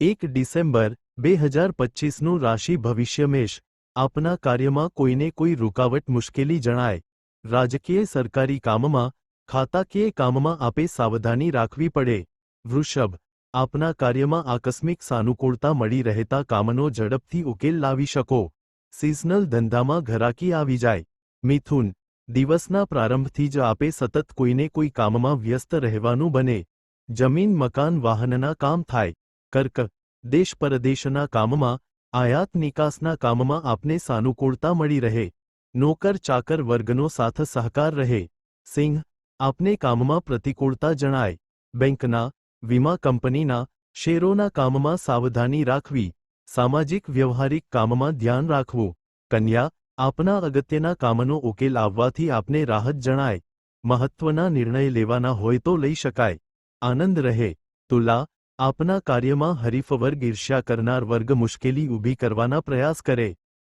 એક ડિસેમ્બર બે હજાર પચીસનું રાશિ ભવિષ્ય મેષ આપના કાર્યમાં કોઈને કોઈ રૂકાવટ મુશ્કેલી જણાય રાજકીય સરકારી કામમાં ખાતાકીય કામમાં આપે સાવધાની રાખવી પડે વૃષભ આપના કાર્યમાં આકસ્મિક સાનુકૂળતા મળી રહેતા કામનો ઝડપથી ઉકેલ લાવી શકો સિઝનલ ધંધામાં ઘરાકી આવી જાય મિથુન દિવસના પ્રારંભથી જ આપે સતત કોઈને કોઈ કામમાં વ્યસ્ત રહેવાનું બને જમીન મકાન વાહનના કામ થાય કર્ક, દેશ પરદેશના કામમાં, આયાત નિકાસના કામમાં આપને સાનુકૂળતા મળી રહે. નોકર ચાકર વર્ગનો સાથ સહકાર રહે. સિંહ, આપને કામમાં પ્રતિકૂળતા જણાય. બેંકના, વીમા કંપનીના, શેરોના કામમાં સાવધાની રાખવી. સામાજિક વ્યવહારિક કામમાં ધ્યાન રાખવું. કન્યા, આપના અગત્યના કામનો ઉકેલ આવવાથી આપને રાહત જણાય. મહત્વના નિર્ણય લેવાના હોય તો લઈ શકાય. આનંદ રહે. તુલા આપના કાર્યમાં હરીફવર્ગ ઈર્ષ્યા કરનાર વર્ગ મુશ્કેલી ઊભી કરવાના પ્રયાસ કરે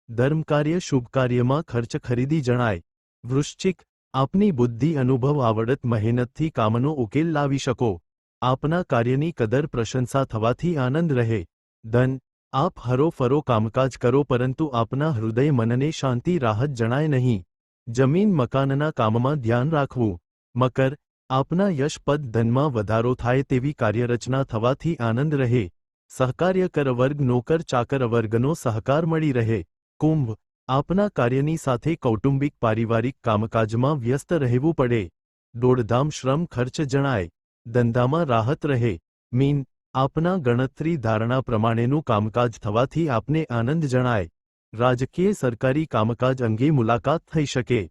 ધર્મકાર્ય શુભ કાર્યમાં ખર્ચ ખરીદી જણાય વૃશ્ચિક આપની બુદ્ધિ અનુભવ આવડત મહેનતથી કામનો ઉકેલ લાવી શકો આપના કાર્યની કદર પ્રશંસા થવાથી આનંદ રહે ધન આપ હરોફરો કામકાજ કરો પરંતુ આપના હૃદય મનને શાંતિ રાહત જણાય નહીં જમીન મકાનના કામમાં ધ્યાન રાખવું મકર આપના યશપદ ધનમાં વધારો થાય તેવી કાર્યરચના થવાથી આનંદ રહે. સહકાર્યકર વર્ગ, નોકર ચાકર વર્ગનો સહકાર મળી રહે. કુંભ, આપના કાર્યની સાથે કૌટુંબિક પારિવારિક કામકાજમાં વ્યસ્ત રહેવું પડે. દોડધામ શ્રમ ખર્ચ જણાય. ધંધામાં રાહત રહે. મીન, આપના ગણતરી ધારણા પ્રમાણેનું કામકાજ થવાથી આપને આનંદ જણાય. રાજકીય સરકારી કામકાજ અંગે મુલાકાત થઈ શકે.